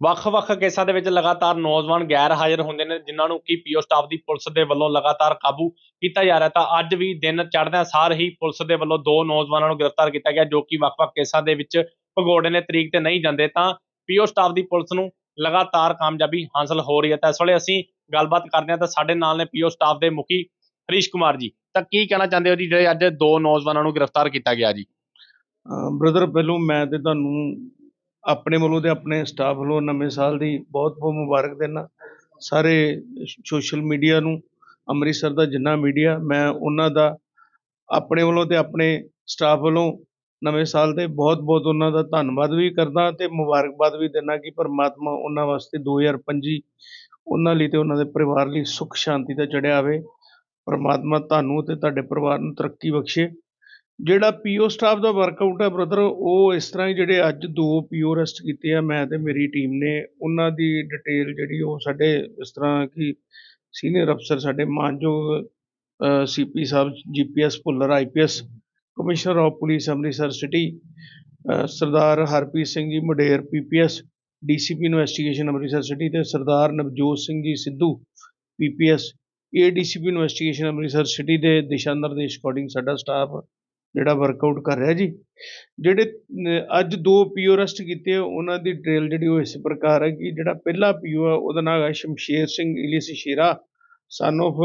ਵੱਖ-ਵੱਖ ਕੇਸਾਂ ਦੇ ਵਿੱਚ ਲਗਾਤਾਰ ਨੌਜਵਾਨ ਗੈਰ ਹਾਜ਼ਰ ਹੁੰਦੇ ਨੇ, ਜਿਨ੍ਹਾਂ ਨੂੰ ਕਿ ਪੀਓ ਸਟਾਫ ਦੀ ਪੁਲਿਸ ਦੇ ਵੱਲੋਂ ਲਗਾਤਾਰ ਕਾਬੂ ਕੀਤਾ ਜਾ ਰਿਹਾ ਤਾਂ ਅੱਜ ਵੀ ਦਿਨ ਚੜ੍ਹਦਿਆਂ ਸਾਰ ਹੀ ਪੁਲਿਸ ਦੇ ਵੱਲੋਂ ਦੋ ਨੌਜਵਾਨਾਂ ਨੂੰ ਗ੍ਰਿਫਤਾਰ ਕੀਤਾ ਗਿਆ, ਜੋ ਕਿ ਵੱਖ-ਵੱਖ ਕੇਸਾਂ ਦੇ ਵਿੱਚ ਭਗੌੜੇ ਨੇ ਤਰੀਕ ਤੇ ਨਹੀਂ ਜਾਂਦੇ ਤਾਂ ਪੀਓ ਸਟਾਫ ਦੀ ਪੁਲਿਸ ਨੂੰ ਲਗਾਤਾਰ ਕਾਮਯਾਬੀ ਹਾਸਲ ਹੋ ਰਹੀ ਹੈ। ਤਾਂ ਇਸ ਵੇਲੇ ਅਸੀਂ ਗੱਲਬਾਤ ਕਰਦੇ ਹਾਂ ਤਾਂ ਸਾਡੇ ਨਾਲ ਨੇ ਪੀਓ ਸਟਾਫ ਦੇ ਮੁਖੀ ਹਰੀਸ਼ ਕੁਮਾਰ ਜੀ। ਤਾਂ ਕੀ ਕਹਿਣਾ ਚਾਹੁੰਦੇ ਹੋ ਜੀ, ਜਿਹੜੇ ਅੱਜ ਦੋ ਨੌਜਵਾਨਾਂ ਨੂੰ ਗ੍ਰਿਫਤਾਰ ਕੀਤਾ ਗਿਆ ਜੀ? ਬ੍ਰਦਰ ਪਹਿਲੋਂ ਮੈਂ ਤੇ ਤੁਹਾਨੂੰ ਆਪਣੇ ਵੱਲੋਂ ਤੇ ਆਪਣੇ ਸਟਾਫ ਵੱਲੋਂ ਨਵੇਂ ਸਾਲ ਦੀ ਬਹੁਤ ਬਹੁਤ ਮੁਬਾਰਕ ਦੇਣਾ ਸਾਰੇ ਸੋਸ਼ਲ ਮੀਡੀਆ ਨੂੰ, ਅੰਮ੍ਰਿਤਸਰ ਦਾ ਜਿੰਨਾ ਮੀਡੀਆ ਮੈਂ ਉਹਨਾਂ ਦਾ, ਆਪਣੇ ਵੱਲੋਂ ਤੇ ਆਪਣੇ ਸਟਾਫ ਵੱਲੋਂ ਨਵੇਂ ਸਾਲ ਤੇ ਬਹੁਤ ਬਹੁਤ ਉਹਨਾਂ ਦਾ ਧੰਨਵਾਦ ਵੀ ਕਰਦਾ ਤੇ ਮੁਬਾਰਕਬਾਦ ਵੀ ਦਿੰਦਾ ਕਿ ਪਰਮਾਤਮਾ ਉਹਨਾਂ ਵਾਸਤੇ 2025 ਉਹਨਾਂ ਲਈ ਤੇ ਉਹਨਾਂ ਦੇ ਪਰਿਵਾਰ ਲਈ ਸੁੱਖ ਸ਼ਾਂਤੀ ਦਾ ਚੜਿਆ ਆਵੇ। ਪਰਮਾਤਮਾ ਤੁਹਾਨੂੰ ਤੇ ਤੁਹਾਡੇ ਪਰਿਵਾਰ ਨੂੰ ਤਰੱਕੀ ਬਖਸ਼ੇ। ਜਿਹੜਾ ਪੀਓ ਸਟਾਫ ਦਾ ਵਰਕਆਊਟ ਹੈ ਬ੍ਰਦਰ ਉਹ ਇਸ ਤਰ੍ਹਾਂ ਹੀ ਜਿਹੜੇ ਅੱਜ ਦੋ ਪੀਓ ਰੈਸਟ ਕੀਤੇ ਆ, ਮੈਂ ਤੇ ਮੇਰੀ ਟੀਮ ਨੇ, ਉਹਨਾਂ ਦੀ ਡਿਟੇਲ ਜਿਹੜੀ ਉਹ ਸਾਡੇ ਇਸ ਤਰ੍ਹਾਂ ਕਿ ਸੀਨੀਅਰ ਅਫਸਰ ਸਾਡੇ ਮਾਨਯੋਗ CP Sahib GPS Bhullar IPS commissioner of police Amritsar city Sardar Harpreet Singh ji, Mader PPS DCP investigation Amritsar city ਤੇ Sardar Navjot Singh ji, Sidhu PPS ADCP investigation Amritsar city ਦੇ ਦਿਸ਼ਾ ਨਿਰਦੇਸ਼ according ਸਾਡਾ staff ਜਿਹੜਾ workout ਕਰ ਰਿਹਾ ਜੀ। ਜਿਹੜੇ ਅੱਜ ਦੋ ਪੀਓ ਅਰੈਸਟ ਕੀਤੇ ਉਹਨਾਂ ਦੀ ਡਿਟੇਲ ਜਿਹੜੀ ਉਹ ਇਸ ਪ੍ਰਕਾਰ ਹੈ ਕਿ ਜਿਹੜਾ ਪਹਿਲਾ ਪੀਓ ਆ, ਉਹਦਾ ਨਾਮ ਹੈ Shamsher Singh alias Shera son of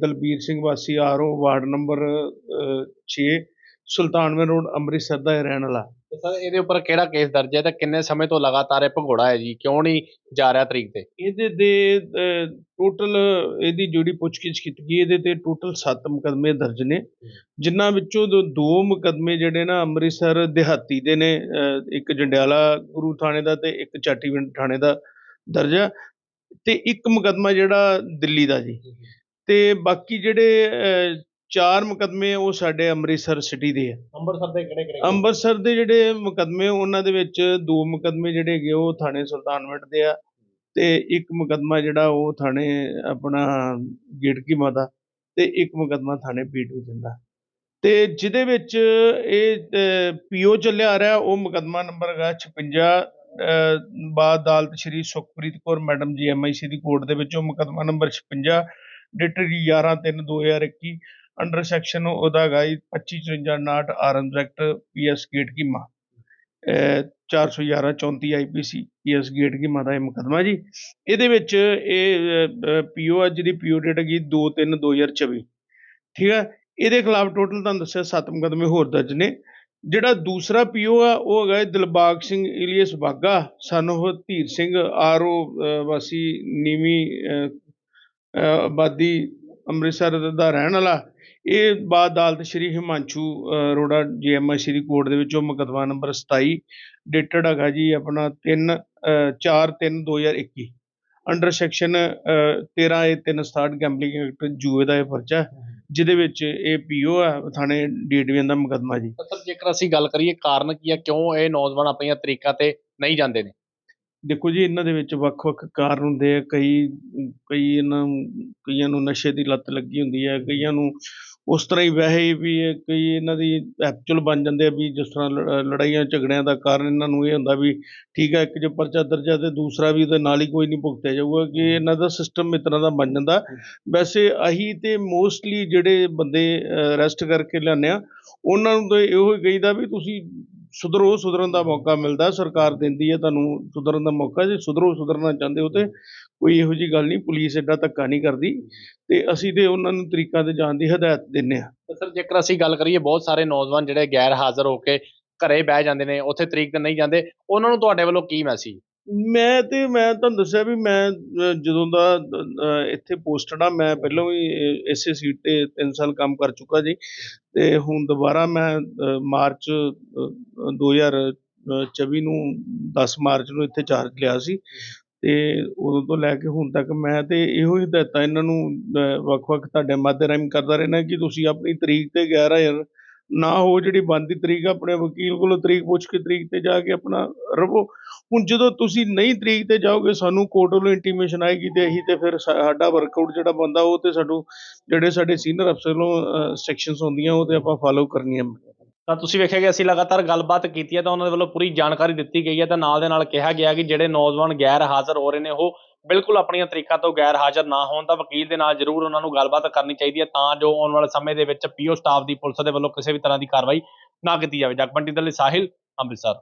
Dalbir Singh ਵਾਸੀ RO, ward number 6 Sultanwind road Amritsar ਦਾ ਇਹ ਰਹਿਣ ਵਾਲਾ। ਤੇ ਸਰ ਇਹਦੇ ਉੱਪਰ ਕਿਹੜਾ ਕੇਸ ਦਰਜ ਹੈ ਤੇ ਕਿੰਨੇ ਸਮੇਂ ਤੋਂ ਲਗਾਤਾਰ ਇਹ ਭਗੌੜਾ ਹੈ ਜੀ? ਕਿਉਂ ਨਹੀਂ ਜਾ ਰਿਹਾ ਤਰੀਕ ਤੇ? ਇਹਦੇ ਦੇ ਟੋਟਲ ਇਹਦੀ ਜਿਹੜੀ ਪੁੱਛਗਿੱਛ ਕੀਤੀ ਗਈ ਇਹਦੇ ਤੇ ਟੋਟਲ 7 ਮੁਕਦਮੇ ਦਰਜ ਨੇ। ਜਿਨ੍ਹਾਂ ਵਿੱਚੋਂ ਦੋ- ਮੁਕਦਮੇ ਜਿਹੜੇ ਨਾ ਅੰਮ੍ਰਿਤਸਰ ਦਿਹਾਤੀ ਦੇ ਨੇ ਇੱਕ ਜੰਡਿਆਲਾ ਗੁਰੂ ਥਾਣੇ ਦਾ ਤੇ ਇੱਕ ਚਾਟੀਵਿੰਡ ਥਾਣੇ ਦਾ ਦਰਜ ਹੈ ਤੇ ਇੱਕ ਮੁਕਦਮਾ ਜਿਹੜਾ ਦਿੱਲੀ ਦਾ ਜੀ। ਤੇ ਬਾਕੀ ਜਿਹੜੇ ਚਾਰ ਮੁਕਦਮੇ ਉਹ ਸਾਡੇ ਅੰਮ੍ਰਿਤਸਰ ਸਿਟੀ ਦੇ ਆ। ਅੰਮ੍ਰਿਤਸਰ ਦੇ ਕਿਹੜੇ ਕਿਹੜੇ? ਅੰਮ੍ਰਿਤਸਰ ਦੇ ਜਿਹੜੇ ਮੁਕਦਮੇ ਉਹਨਾਂ ਦੇ ਵਿੱਚ ਦੋ ਮੁਕਦਮੇ ਜਿਹੜੇ ਹੈਗੇ ਉਹ ਥਾਣੇ ਸੁਲਤਾਨਵਿੰਡ ਦੇ ਆ ਤੇ ਇੱਕ ਮੁਕਦਮਾ ਜਿਹੜਾ ਉਹ ਥਾਣੇ ਆਪਣਾ ਗੇਟਕੀ ਮਾਤਾ ਤੇ ਇੱਕ ਮੁਕਦਮਾ ਥਾਣੇ ਪੀ ਡਿਵੀਜ਼ਨ ਦਾ ਤੇ ਜਿਹਦੇ ਵਿੱਚ ਇਹ ਪੀਓ ਚੱਲਿਆ ਆ ਰਿਹਾ ਉਹ ਮੁਕਦਮਾ ਨੰਬਰ ਹੈਗਾ 56 ਅਹ, ਬਾਅਦ ਅਦਾਲਤ ਸ਼੍ਰੀ ਸੁਖਪ੍ਰੀਤ ਕੌਰ ਮੈਡਮ ਜੀ ਐਮਆਈਸੀ ਦੀ ਕੋਰਟ ਦੇ ਵਿੱਚ ਉਹ ਮੁਕਦਮਾ ਨੰਬਰ 56 ਡੇਟਡ 11 3 2021 ਅੰਡਰ ਸੈਕਸ਼ਨ ਉਹਦਾ ਹੈਗਾ ਜੀ 2554 ਆਰਮਸ ਐਕਟ ਪੀਐਸ ਗੇਟ ਕੀ ਮਾਂ 411 34 ਆਈਪੀਸੀ ਪੀਐਸ ਗੇਟ ਕੀ ਮਾਂ ਦਾ ਇਹ ਮੁਕਦਮਾ ਜੀ। ਇਹਦੇ ਵਿੱਚ ਇਹ ਪੀਓ ਅੱਜ ਦੀ ਪੀਓ ਡੇਟ ਹੈਗੀ 2 3 2024 ਠੀਕ ਹੈ ਇਹਦੇ ਖਿਲਾਫ ਟੋਟਲ ਤੁਹਾਨੂੰ ਦੱਸਿਆ 7 ਮੁਕਦਮੇ ਹੋਰ ਦਰਜ ਨੇ। ਜਿਹੜਾ ਦੂਸਰਾ ਪੀਓ ਆ, ਉਹ ਹੈਗਾ ਹੈ ਦਿਲਬਾਗ ਸਿੰਘ ਇਲੀਅਸ ਬਾਗਾ ਸਨ ਉਹ ਧੀਰ ਸਿੰਘ ਆਰਓ ਵਾਸੀ ਨੀਵੀਂ ਆਬਾਦੀ ਅੰਮ੍ਰਿਤਸਰ ਦਾ ਰਹਿਣ ਵਾਲਾ। ਇਹ ਬਾਅਦ ਅਦਾਲਤ ਸ਼੍ਰੀ ਹਿਮਾਂਸ਼ੂ ਅਹ, ਅਰੋੜਾ ਜੀਐਮਆਈਸੀ ਸ਼੍ਰੀ ਕੋਰਟ ਦੇ ਵਿੱਚੋਂ ਉਹ ਮੁਕੱਦਮਾ ਨੰਬਰ 27 ਡੇਟਡ ਹੈਗਾ ਜੀ ਆਪਣਾ 3 4 3 2021 under section 13 A 367 gambling act ਜੂਏ ਦਾ ਇਹ ਪਰਚਾ ਜਿਹਦੇ ਵਿੱਚ ਇਹ ਪੀਓ ਹੈ ਥਾਣੇ ਡੀ ਡਿਵੀਜ਼ਨ ਦਾ ਮੁਕੱਦਮਾ ਜੀ। ਸਰ ਜੇਕਰ ਅਸੀਂ ਗੱਲ ਕਰੀਏ ਕਾਰਨ ਕੀ ਹੈ ਕਿਉਂ ਇਹ ਨੌਜਵਾਨ ਆਪਣੀਆਂ ਤਰੀਕਾਂ ਤੇ ਨਹੀਂ ਜਾਂਦੇ ਨੇ? ਦੇਖੋ ਜੀ ਇਹਨਾਂ ਦੇ ਵਿੱਚ ਵੱਖ-ਵੱਖ ਕਾਰਨ ਹੁੰਦੇ ਆ। ਕਈ ਕਈ ਇਹਨਾਂ ਕਈਆਂ ਨੂੰ ਨਸ਼ੇ ਦੀ ਲੱਤ ਲੱਗੀ ਹੁੰਦੀ ਹੈ ਕਈਆਂ ਨੂੰ ਉਸ ਤਰ੍ਹਾਂ ਹੀ ਵੈਸੇ ਵੀ ਇਹ ਕਈ ਇਹਨਾਂ ਦੀ ਐਕਚੁਅਲ ਬਣ ਜਾਂਦੇ ਆ ਵੀ ਜਿਸ ਤਰ੍ਹਾਂ ਲ- ਲੜਾਈਆਂ ਝਗੜਿਆਂ ਦਾ ਕਾਰਨ ਇਹਨਾਂ ਨੂੰ ਇਹ ਹੁੰਦਾ ਵੀ ਠੀਕ ਹੈ ਇੱਕ ਜੇ ਪਰਚਾ ਦਰਜ ਤੇ ਦੂਸਰਾ ਵੀ ਉਹਦੇ ਨਾਲ ਹੀ ਕੋਈ ਨਹੀਂ ਭੁਗਤਿਆ ਜਾਊਗਾ ਕਿ ਇਹਨਾਂ ਦਾ ਸਿਸਟਮ ਇਸ ਤਰ੍ਹਾਂ ਦਾ ਬਣ ਜਾਂਦਾ। ਵੈਸੇ ਅਹੀ ਤੇ ਮੋਸਟਲੀ ਜਿਹੜੇ ਬੰਦੇ ਅਰੈਸਟ ਕਰਕੇ ਲਿਆਉਂਦੇ ਆ ਉਹਨਾਂ ਨੂੰ ਤਾਂ ਇਹੋ ਹੀ ਕਹੀਦਾ ਵੀ ਤੁਸੀਂ ਸੁਧਰੋ ਸੁਧਰਨ ਦਾ ਮੌਕਾ ਮਿਲਦਾ, ਸਰਕਾਰ ਦਿੰਦੀ ਹੈ ਤੁਹਾਨੂੰ ਸੁਧਰਨ ਦਾ ਮੌਕਾ, ਜੇ ਸੁਧਰੋ ਸੁਧਰਨਾ ਚਾਹੁੰਦੇ ਹੋ ਤੇ ਕੋਈ ਇਹੋ ਜੀ ਗੱਲ ਨਹੀਂ, ਪੁਲਿਸ ਐਡਾ ਧੱਕਾ ਨਹੀਂ ਕਰਦੀ ਤੇ ਅਸੀਂ ਤੇ ਉਹਨਾਂ ਨੂੰ ਤਰੀਕਾਂ ਤੇ ਜਾਣ ਦੀ ਹਦਾਇਤ ਦਿੰਨੇ ਆ ਸਰ, ਜੇਕਰ ਅਸੀਂ ਗੱਲ ਕਰੀਏ, ਬਹੁਤ ਸਾਰੇ ਨੌਜਵਾਨ ਜਿਹੜੇ ਗੈਰ ਹਾਜ਼ਰ ਹੋ ਕੇ ਘਰੇ ਬਹਿ ਜਾਂਦੇ ਨੇ, ਉੱਥੇ ਤਰੀਕ ਤੇ ਨਹੀਂ ਜਾਂਦੇ, ਉਹਨਾਂ ਨੂੰ ਤੁਹਾਡੇ ਵੱਲੋਂ ਕੀ ਮੈਸੇਜ? ਮੈਂ ਤੇ ਮੈਂ ਤੁਹਾਨੂੰ ਦੱਸਿਆ ਵੀ ਮੈਂ ਅਹ, ਜਦੋਂ ਦਾ ਅਹ, ਇੱਥੇ ਪੋਸਟਡ ਆ ਮੈਂ ਪਹਿਲਾਂ ਵੀ ਅਹ, ਇਸੇ ਸੀਟ ਤੇ 3 ਸਾਲ ਕੰਮ ਕਰ ਚੁੱਕਾ ਜੀ। ਤੇ ਹੁਣ ਦੁਬਾਰਾ ਮੈਂ ਅਹ, ਮਾਰਚ ਅਹ, 2024 ਨੂੰ 10 ਮਾਰਚ ਨੂੰ ਇੱਥੇ ਚਾਰਜ ਲਿਆ ਸੀ। ਤੇ ਉਦੋਂ ਤੋਂ ਲੈ ਕੇ ਹੁਣ ਤੱਕ ਮੈਂ ਤੇ ਇਹੋ ਹੀ ਹਦਾਇਤਾਂ ਇਹਨਾਂ ਨੂੰ ਅਹ, ਵੱਖ-ਵੱਖ ਤੁਹਾਡੇ ਮਾਧਿਅਮ ਰਾਹੀਂ ਕਰਦਾ ਰਹਿਣਾ ਕਿ ਤੁਸੀਂ ਆਪਣੀ ਤਰੀਕ ਤੇ ਗੈਰ ਹਾਜ਼ਰ ਨਾ ਹੋ ਜਿਹੜੀ ਬੰਦੀ ਤਰੀਕ ਆਪਣੇ ਵਕੀਲ ਕੋਲੋਂ ਤਰੀਕ ਪੁੱਛ ਕੇ ਤਰੀਕ ਤੇ ਜਾ ਕੇ ਆਪਣਾ ਰਵੋ। ਹੁਣ ਜਦੋਂ ਤੁਸੀਂ ਨਹੀਂ ਤਰੀਕ ਤੇ ਜਾਓਗੇ, ਸਾਨੂੰ ਕੋਰਟ ਵੱਲੋਂ ਇੰਟੀਮੇਸ਼ਨ ਆਏਗੀ ਤੇ ਅਸੀਂ ਤੇ ਫਿਰ ਸਾਡਾ ਵਰਕਆਊਟ ਜਿਹੜਾ ਬੰਦਾ, ਉਹ ਤੇ ਸਾਨੂੰ, ਜਿਹੜੇ ਸਾਡੇ ਸੀਨੀਅਰ ਅਫਸਰ ਵੱਲੋਂ ਸੈਕਸ਼ਨਸ ਹੁੰਦੀਆਂ, ਉਹ ਤੇ ਆਪਾਂ ਫਾਲੋ ਕਰਨੀਆਂ ਤਾਂ ਤੁਸੀਂ ਵੇਖਿਆ ਕਿ ਅਸੀਂ ਲਗਾਤਾਰ ਗੱਲਬਾਤ ਕੀਤੀ ਹੈ ਤਾਂ ਉਹਨਾਂ ਦੇ ਵੱਲੋਂ ਪੂਰੀ ਜਾਣਕਾਰੀ ਦਿੱਤੀ ਗਈ ਹੈ ਤਾਂ ਨਾਲ ਦੇ ਨਾਲ ਕਿਹਾ ਗਿਆ ਕਿ ਜਿਹੜੇ ਨੌਜਵਾਨ ਗੈਰ ਹਾਜ਼ਰ ਹੋ ਰਹੇ ਨੇ, ਉਹ ਬਿਲਕੁਲ ਆਪਣੀਆਂ ਤਰੀਕਾਂ ਤੋਂ ਗੈਰ ਹਾਜ਼ਰ ਨਾ ਹੋਣ ਤਾਂ ਵਕੀਲ ਦੇ ਨਾਲ ਜ਼ਰੂਰ ਉਹਨਾਂ ਨੂੰ ਗੱਲਬਾਤ ਕਰਨੀ ਚਾਹੀਦੀ ਹੈ ਤਾਂ ਜੋ ਆਉਣ ਵਾਲੇ ਸਮੇਂ ਦੇ ਵਿੱਚ ਪੀਓ ਸਟਾਫ ਦੀ ਪੁਲਿਸ ਦੇ ਵੱਲੋਂ ਕਿਸੇ ਵੀ ਤਰ੍ਹਾਂ ਦੀ ਕਾਰਵਾਈ ਨਾ ਕੀਤੀ ਜਾਵੇ। ਜਗਬੰਟੀ ਦੇ ਲਈ ਸਾਹਿਲ, ਅੰਮ੍ਰਿਤਸਰ।